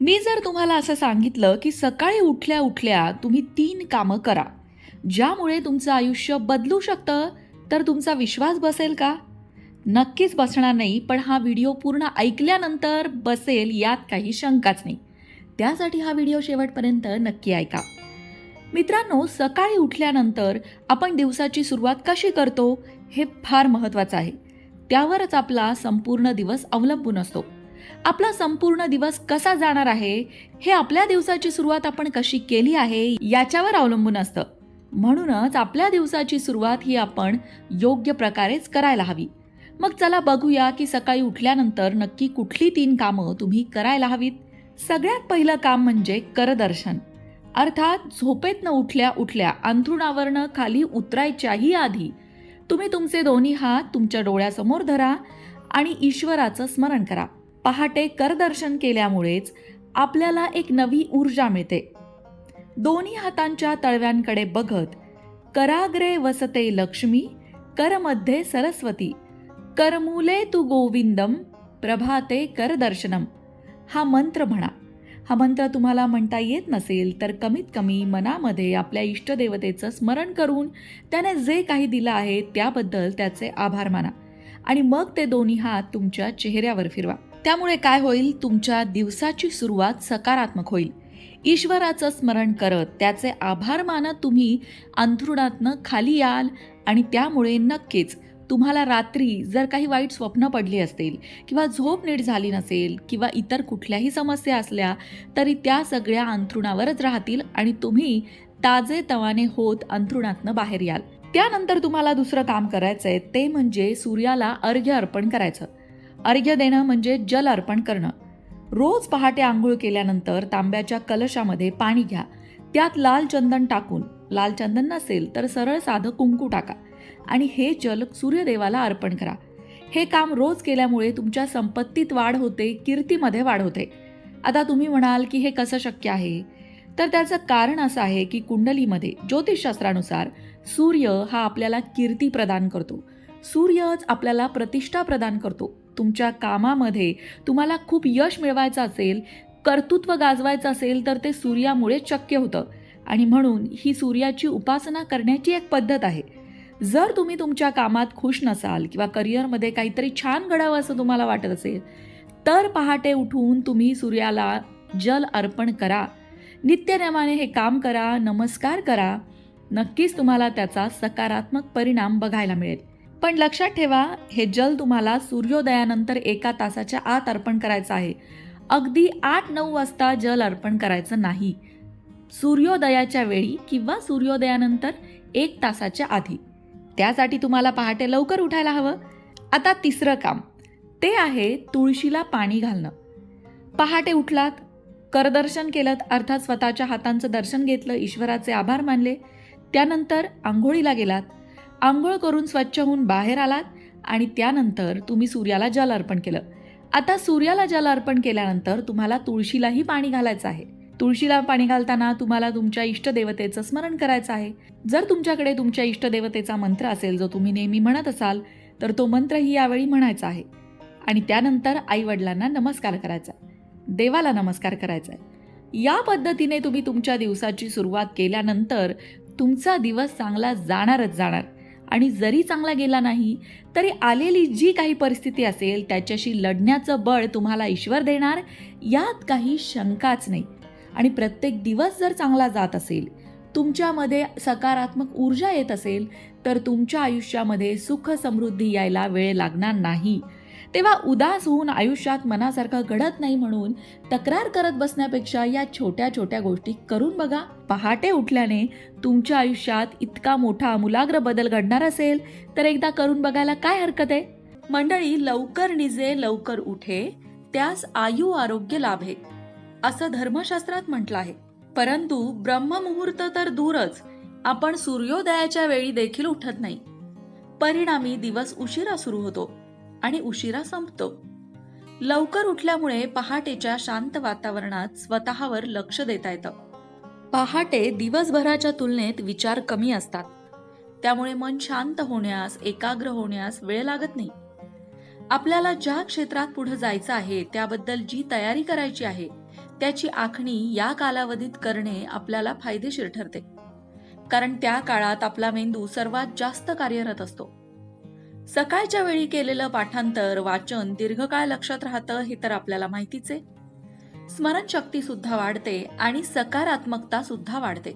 मी जर तुम्हाला असं सांगितलं की सकाळी उठल्या उठल्या तुम्ही तीन कामं करा ज्यामुळे तुमचं आयुष्य बदलू शकतं तर तुमचा विश्वास बसेल का? नक्कीच बसणार नाही पण हा व्हिडिओ पूर्ण ऐकल्यानंतर बसेल यात काही शंकाच नाही. त्यासाठी हा व्हिडिओ शेवटपर्यंत नक्की ऐका. मित्रांनो सकाळी उठल्यानंतर आपण दिवसाची सुरुवात कशी करतो हे फार महत्त्वाचं आहे. त्यावरच आपला संपूर्ण दिवस अवलंबून असतो. आपला संपूर्ण दिवस कसा जाणार आहे? हे आपल्या दिवसाची सुरुवात आपण कशी केली आहे? याच्यावर अवलंबून असतं. म्हणूनच आपल्या दिवसाची सुरुवात ही आपण योग्य प्रकारेच करायला हवी. मग चला बघूया की सकाळी उठल्यानंतर नक्की कुठली तीन कामं तुम्ही करायला हवीत? सगळ्यात पहिलं काम म्हणजे करदर्शन. अर्थात झोपेत न उठल्या उठल्या अंथरुणावरनं खाली उतरायच्याही आधी तुम्ही तुमचे दोन्ही हात तुमच्या डोळ्यासमोर धरा आणि ईश्वराचं स्मरण करा. पहाटे करदर्शन केल्यामुळेच आपल्याला एक नवी ऊर्जा मिळते. दोन्ही हातांच्या तळव्यांकडे बघत कराग्रे वसते लक्ष्मी करमध्ये सरस्वती करमूले तू गोविंदम प्रभाते करदर्शनम हा मंत्र म्हणा. हा मंत्र तुम्हाला म्हणता येत नसेल तर कमीत कमी मनामध्ये आपल्या इष्टदेवतेचं स्मरण करून त्याने जे काही दिलं आहे त्याबद्दल त्याचे आभार माना. आणि मग ते दोन्ही हात तुमच्या चेहऱ्यावर फिरवा. त्यामुळे काय होईल? तुमच्या दिवसाची सुरुवात सकारात्मक होईल. ईश्वराचं स्मरण करत त्याचे आभार मानत तुम्ही अंथरुणातनं खाली याल आणि त्यामुळे नक्कीच तुम्हाला रात्री जर काही वाईट स्वप्न पडली असतील किंवा झोप नीट झाली नसेल किंवा इतर कुठल्याही समस्या असल्या तरी त्या सगळ्या अंथरुणावरच राहतील आणि तुम्ही ताजे तवाने होत अंथरुणातनं बाहेर याल. त्यानंतर तुम्हाला दुसरं काम करायचं आहे ते म्हणजे सूर्याला अर्घ्य अर्पण करायचं. अर्घ्य देणं म्हणजे जल अर्पण करणं. रोज पहाटे आंघोळ केल्यानंतर तांब्याच्या कलशामध्ये पाणी घ्या. त्यात लाल चंदन टाकून लाल चंदन नसेल तर सरळ साधं कुंकू टाका आणि हे जल सूर्यदेवाला अर्पण करा. हे काम रोज केल्यामुळे तुमच्या संपत्तीत वाढ होते कीर्तीमध्ये वाढ होते. आता तुम्ही म्हणाल की हे कसं शक्य आहे? तर त्याचं कारण असं आहे की कुंडलीमध्ये ज्योतिषशास्त्रानुसार सूर्य हा आपल्याला कीर्ती प्रदान करतो. सूर्यच आपल्याला प्रतिष्ठा प्रदान करतो. तुमच्या कामामध्ये तुम्हाला खूप यश मिळवायचं असेल कर्तृत्व गाजवायचं असेल तर ते सूर्यामुळे शक्य होतं. आणि म्हणून ही सूर्याची उपासना करण्याची एक पद्धत आहे. जर तुम्ही तुमच्या कामात खुश नसाल किंवा करिअरमध्ये काहीतरी छान घडावं असं तुम्हाला वाटत असेल तर पहाटे उठून तुम्ही सूर्याला जल अर्पण करा. नित्यनेमाने हे काम करा नमस्कार करा. नक्कीच तुम्हाला त्याचा सकारात्मक परिणाम बघायला मिळेल. पण लक्षात ठेवा हे जल तुम्हाला सूर्योदयानंतर एका तासाच्या आत अर्पण करायचं आहे. अगदी आठ नऊ वाजता जल अर्पण करायचं नाही. सूर्योदयाच्या वेळी किंवा सूर्योदयानंतर एक तासाच्या आधी. त्यासाठी तुम्हाला पहाटे लवकर उठायला हवं. आता तिसरं काम. ते आहे तुळशीला पाणी घालणं. पहाटे उठलात करदर्शन केलं अर्थात स्वतःच्या हातांचं दर्शन घेतलं ईश्वराचे आभार मानले. त्यानंतर आंघोळीला गेलात. आंघोळ करून स्वच्छ होऊन बाहेर आलात आणि त्यानंतर तुम्ही सूर्याला जल अर्पण केलं. आता सूर्याला जल अर्पण केल्यानंतर तुम्हाला तुळशीलाही पाणी घालायचं आहे. तुळशीला पाणी घालताना तुम्हाला तुमच्या इष्टदेवतेचं स्मरण करायचं आहे. जर तुमच्याकडे तुमच्या इष्टदेवतेचा मंत्र असेल जो तुम्ही नेहमी म्हणत असाल तर तो मंत्रही यावेळी म्हणायचा आहे. आणि त्यानंतर आई वडिलांना नमस्कार करायचा देवाला नमस्कार करायचा आहे. या पद्धतीने तुम्ही तुमच्या दिवसाची सुरुवात केल्यानंतर तुमचा दिवस चांगला जाणारच जाणार. आणि जरी चांगला गेला नाही तरी आलेली जी काही परिस्थिती असेल त्याच्याशी लढण्याचं बळ तुम्हाला ईश्वर देणार यात काही शंकाच नाही. आणि प्रत्येक दिवस जर चांगला जात असेल तुमच्यामध्ये सकारात्मक ऊर्जा येत असेल तर तुमच्या आयुष्यामध्ये सुख समृद्धी यायला वेळ लागणार नाही. तेव्हा उदास होऊन आयुष्यात मनासारखं घडत नाही म्हणून तक्रार करत बसण्यापेक्षा या छोट्या छोट्या गोष्टी करून बघा. पहाटे उठल्याने तुमच्या आयुष्यात इतका मोठा आमूलाग्र बदल घडणार असेल तर एकदा करून बघायला काय हरकत आहे? मंडळी लवकर निजे लवकर उठे त्यास आयु आरोग्य लाभे असं धर्मशास्त्रात म्हटलं आहे. परंतु ब्रह्ममुहूर्त तर दूरच आपण सूर्योदयाच्या वेळी देखील उठत नाही. परिणामी दिवस उशिरा सुरू होतो. आणि उशिरा संपतो. लवकर उठल्यामुळे पहाटेच्या शांत वातावरणात स्वतःवर लक्ष देता येतं. पहाटे दिवसभराच्या तुलनेत विचार कमी असतात. त्यामुळे मन शांत होण्यास एकाग्र होण्यास वेळ लागत नाही. आपल्याला ज्या क्षेत्रात पुढे जायचं आहे त्याबद्दल जी तयारी करायची आहे त्याची आखणी या कालावधीत करणे आपल्याला फायदेशीर ठरते. कारण त्या काळात आपला मेंदू सर्वात जास्त कार्यरत असतो. सकाळच्या वेळी केलेलं पाठांतर वाचन दीर्घकाळ लक्षात राहतं हे तर आपल्याला माहितीच आहे. स्मरणशक्ती सुद्धा वाढते आणि सकारात्मकता सुद्धा वाढते.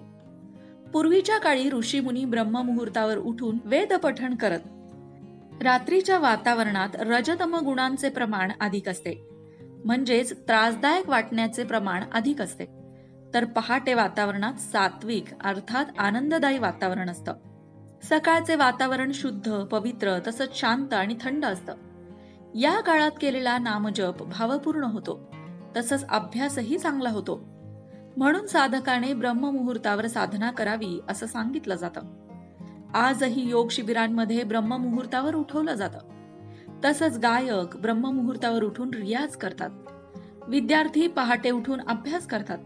पूर्वीच्या काळी ऋषीमुनी ब्रह्ममुहूर्तावर उठून वेद पठण करत. रात्रीच्या वातावरणात रजतम गुणांचे प्रमाण अधिक असते. म्हणजेच त्रासदायक वाटण्याचे प्रमाण अधिक असते. तर पहाटे वातावरणात सात्विक अर्थात आनंददायी वातावरण असतं. सकाळचे वातावरण शुद्ध पवित्र तसंच शांत आणि थंड असतं. या काळात केलेला नामजप भावपूर्ण होतो. तसंच अभ्यासही चांगला होतो. म्हणून साधकाने ब्रह्ममुहूर्तावर साधना करावी असं सांगितलं जातं. आजही योग शिबिरांमध्ये ब्रह्ममुहूर्तावर उठवलं जातं. तसंच गायक ब्रह्ममुहूर्तावर उठून रियाज करतात. विद्यार्थी पहाटे उठून अभ्यास करतात.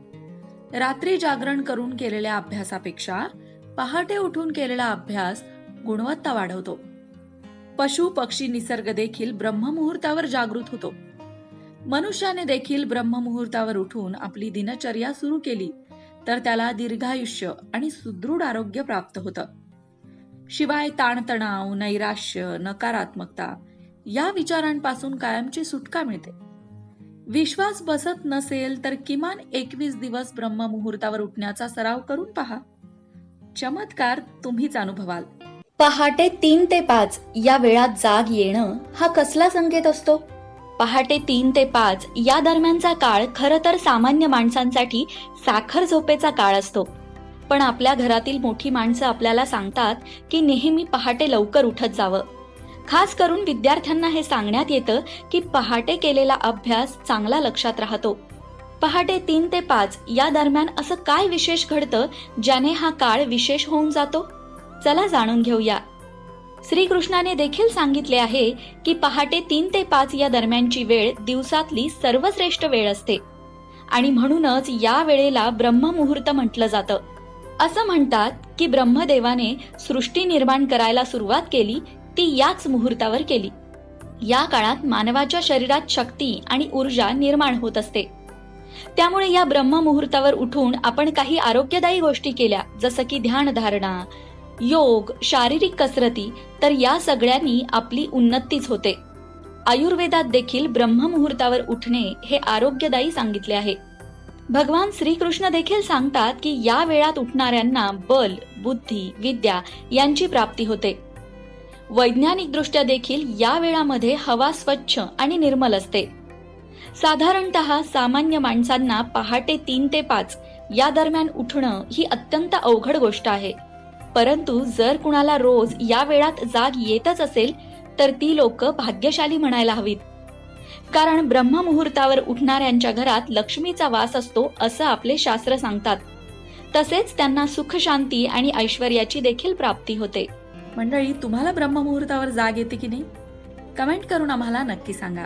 रात्री जागरण करून केलेल्या अभ्यासापेक्षा पहाटे उठून केलेला अभ्यास गुणवत्ता वाढवतो. पशु पक्षी निसर्ग देखील ब्रह्ममुहूर्तावर जागृत होतो. मनुष्याने देखील ब्रह्ममुहूर्तावर उठून आपली दिनचर्या सुरू केली तर त्याला दीर्घायुष्य आणि सुदृढ आरोग्य प्राप्त होतं. शिवाय ताणतणाव नैराश्य नकारात्मकता या विचारांपासून कायमची सुटका मिळते. विश्वास बसत नसेल तर किमान एकवीस दिवस ब्रह्ममुहूर्तावर उठण्याचा सराव करून पहा. चमत्कार तुम्हीच अनुभवाल. पहाटे तीन ते पाच या वेळात जाग येणं हा कसला संकेत असतो? पहाटे तीन ते पाच या दरम्यानचा काळ खरं तर सामान्य माणसांसाठी साखर झोपेचा काळ असतो. पण आपल्या घरातील मोठी माणसं आपल्याला सांगतात की नेहमी पहाटे लवकर उठत जावं. खास करून विद्यार्थ्यांना हे सांगण्यात येतं की पहाटे केलेला अभ्यास चांगला लक्षात राहतो. पहाटे तीन ते पाच या दरम्यान असं काय विशेष घडतं ज्याने हा काळ विशेष होऊन जातो? चला जाणून घेऊया. श्रीकृष्णाने देखील सांगितले आहे की पहाटे तीन ते पाच या दरम्यानची वेळ दिवसातली सर्वश्रेष्ठ वेळ असते. आणि म्हणूनच या वेळेला ब्रह्ममुहूर्त म्हटलं जातं. असं म्हणतात की ब्रह्मदेवाने सृष्टी निर्माण करायला सुरुवात केली ती याच मुहूर्तावर केली. या काळात मानवाच्या शरीरात शक्ती आणि ऊर्जा निर्माण होत असते. त्यामुळे या ब्रह्ममुहूर्तावर उठून आपण काही आरोग्यदायी गोष्टी केल्या जसं की ध्यानधारणा योग शारीरिक कसरती तर या सगळ्यांनी आपली उन्नतीच होते. आयुर्वेदात देखील ब्रह्ममुहूर्तावर उठणे हे आरोग्यदायी सांगितले आहे. भगवान श्रीकृष्ण देखील सांगतात की या वेळात उठणाऱ्यांना बल बुद्धी विद्या यांची प्राप्ती होते. वैज्ञानिक दृष्ट्या देखील या वेळामध्ये हवा स्वच्छ आणि निर्मल असते. साधारणत सामान्य माणसांना पहाटे तीन ते पाच या दरम्यान उठणं ही अत्यंत अवघड गोष्ट आहे. परंतु जर कुणाला रोज या वेळात जाग येतच असेल तर ती लोक भाग्यशाली म्हणायला हवीत. कारण ब्रह्ममुहूर्तावर उठणाऱ्यांच्या घरात लक्ष्मीचा वास असतो असं आपले शास्त्र सांगतात. तसेच त्यांना सुख शांती आणि ऐश्वर्याची देखील प्राप्ती होते. मंडळी तुम्हाला ब्रह्ममुहूर्तावर जाग येते की नाही? कमेंट करून आम्हाला नक्की सांगा.